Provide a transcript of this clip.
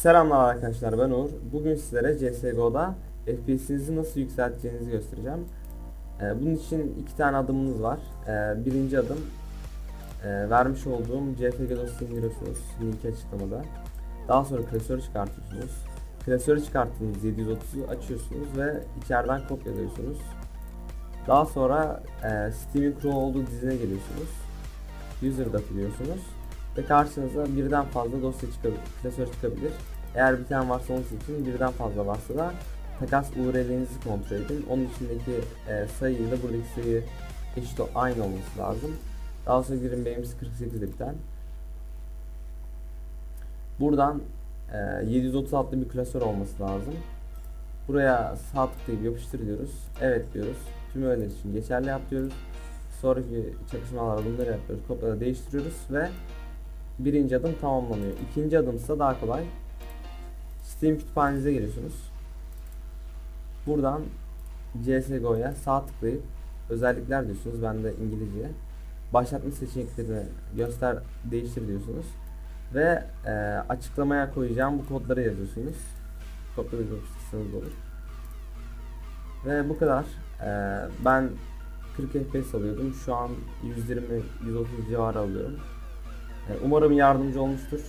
Selamlar arkadaşlar ben Uğur. Bugün sizlere CSGO'da FPS'inizi nasıl yükselteceğinizi göstereceğim. Ee, bunun için iki tane adımımız var. Ee, birinci adım e, vermiş olduğum CFG dosyasını indiriyorsunuz. Linki açıklamada. Daha sonra klasörü çıkartıyorsunuz. Klasörü çıkarttığınız 730'u açıyorsunuz ve içeriden kopyalıyorsunuz. Daha sonra e, Steam'in kurulu olduğu dizine geliyorsunuz. User data diyorsunuz ve karşınıza birden fazla dosya çıkabilir, klasör çıkabilir. Eğer bir tane varsa onun için birden fazla varsa da takas URL'inizi kontrol edin. Onun içindeki e, sayı ile buradaki sayı eşit o- aynı olması lazım. Daha sonra girin benimkisi 48'de biten. Buradan e, 736 bir klasör olması lazım. Buraya sağ tıklayıp yapıştır diyoruz. Evet diyoruz. Tüm öğeler için geçerli yap diyoruz. Sonraki çalışmalarda bunları yapıyoruz. Kopyala değiştiriyoruz ve birinci adım tamamlanıyor. İkinci adım ise daha kolay. Steam kütüphanenize giriyorsunuz. Buradan CSGO'ya sağ tıklayıp özellikler diyorsunuz. Ben de İngilizce. Başlatma seçeneklerini göster değiştir diyorsunuz. Ve e, açıklamaya koyacağım bu kodları yazıyorsunuz. Kodları yapıştırsanız olur. Ve bu kadar. E, ben 40 FPS alıyordum. Şu an 120-130 civarı alıyorum. Umarım yardımcı olmuştur.